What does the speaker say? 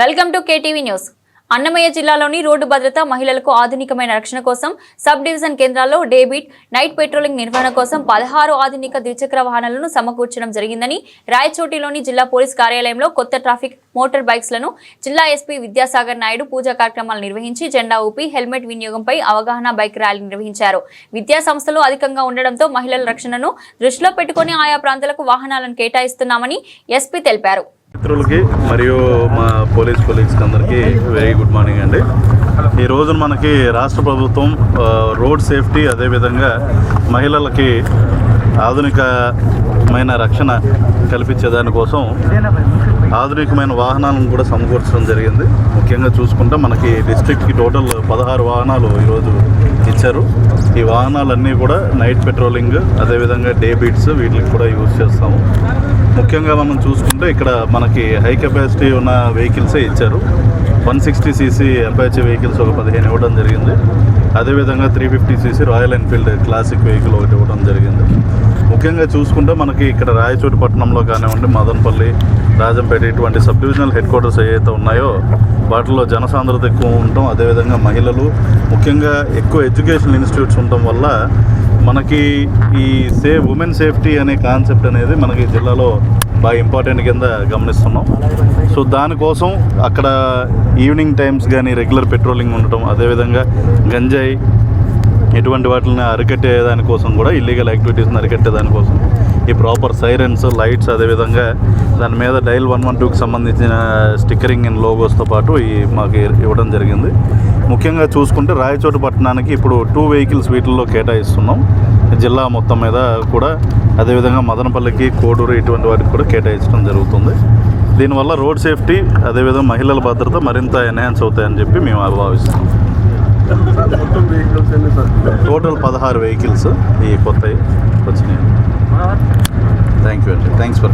Welcome to KTV news. Annamayya జిల్లాలోని road భద్రత మహిళలకు ఆధునికమైన రక్షణ కోసం సబ్ డివిజన్ కేంద్రాల్లో డేబిట్ నైట్ పెట్రోలింగ్ నిర్వహణ కోసం పదహారు ఆధునిక ద్విచక్ర వాహనాలను సమకూర్చడం జరిగిందని రాయచోటిలోని జిల్లా పోలీస్ కార్యాలయంలో కొత్త ట్రాఫిక్ మోటార్ బైక్స్లను జిల్లా ఎస్పీ విద్యాసాగర్ నాయుడు పూజా కార్యక్రమాలు నిర్వహించి జెండా ఊపి హెల్మెట్ వినియోగంపై అవగాహన బైక్ ర్యాలీ నిర్వహించారు. విద్యా సంస్థలు అధికంగా ఉండడంతో మహిళల రక్షణను దృష్టిలో పెట్టుకుని ఆయా ప్రాంతాలకు వాహనాలను కేటాయిస్తున్నామని ఎస్పీ తెలిపారు. మిత్రులకి మరియు మా పోలీస్ కొలీగ్స్కి అందరికీ వెరీ గుడ్ మార్నింగ్ అండి. ఈ రోజున మనకి రాష్ట్ర ప్రభుత్వం రోడ్ సేఫ్టీ అదేవిధంగా మహిళలకి ఆధునికమైన రక్షణ కల్పించే దానికోసం ఆధునికమైన వాహనాలను కూడా సమకూర్చడం జరిగింది. ముఖ్యంగా చూసుకుంటే మనకి డిస్ట్రిక్ట్కి టోటల్ పదహారు వాహనాలు ఈరోజు ఇచ్చారు ఈ వాహనాలన్నీ కూడా నైట్ పెట్రోలింగ్ అదేవిధంగా డే బీట్స్ వీటికి కూడా యూజ్ చేస్తాము. ముఖ్యంగా మనం చూసుకుంటే ఇక్కడ మనకి హై కెపాసిటీ ఉన్న వెహికల్సే ఇచ్చారు. One sixty CC Apache vehicles ఒక పదిహేను ఇవ్వడం జరిగింది. అదేవిధంగా three fifty CC Royal Enfield classic vehicle ఒకటి ఇవ్వడం జరిగింది. ముఖ్యంగా చూసుకుంటే మనకి ఇక్కడ రాయచోటి పట్టణంలో కానివ్వండి మదనపల్లి రాజంపేట ఇటువంటి సబ్ డివిజనల్ హెడ్ క్వార్టర్స్ ఏవైతే ఉన్నాయో వాటిలో జనసాంద్రత ఎక్కువ ఉండటం అదేవిధంగా మహిళలు ముఖ్యంగా ఎక్కువ ఎడ్యుకేషనల్ ఇన్స్టిట్యూట్స్ ఉండటం వల్ల మనకి ఈ సేఫ్ ఉమెన్ సేఫ్టీ అనే కాన్సెప్ట్ అనేది మనకి జిల్లాలో బాగా ఇంపార్టెంట్ కింద గమనిస్తున్నాం. సో దానికోసం అక్కడ ఈవినింగ్ టైమ్స్ కానీ రెగ్యులర్ పెట్రోలింగ్ ఉండటం అదేవిధంగా గంజాయి ఇటువంటి వాటిని అరికట్టే దానికోసం కూడా ఇల్లీగల్ యాక్టివిటీస్ని అరికట్టే దానికోసం. ఈ ప్రాపర్ సైరన్స్ లైట్స్ అదేవిధంగా దాని మీద డైల్ వన్ వన్ టూకి సంబంధించిన స్టిక్కరింగ్ అండ్ లోగోస్తో పాటు ఈ మాకు ఇవ్వడం జరిగింది. ముఖ్యంగా చూసుకుంటే రాయచోటు పట్టణానికి ఇప్పుడు టూ వెహికల్స్ వీటిల్లో కేటాయిస్తున్నాం. జిల్లా మొత్తం మీద కూడా అదేవిధంగా మదనపల్లికి కోడూరు ఇటువంటి వాటికి కూడా కేటాయించడం జరుగుతుంది. దీనివల్ల రోడ్ సేఫ్టీ అదేవిధంగా మహిళల భద్రత మరింత ఎన్హాన్స్ అవుతాయని చెప్పి మేము భావిస్తున్నాం మొత్తం వెహికల్స్ ఎన్ని సార్ టోటల్ పదహారు వెహికల్స్ ఈ కొత్తవి వచ్చినాయి. థ్యాంక్ యూ అండి. Thanks for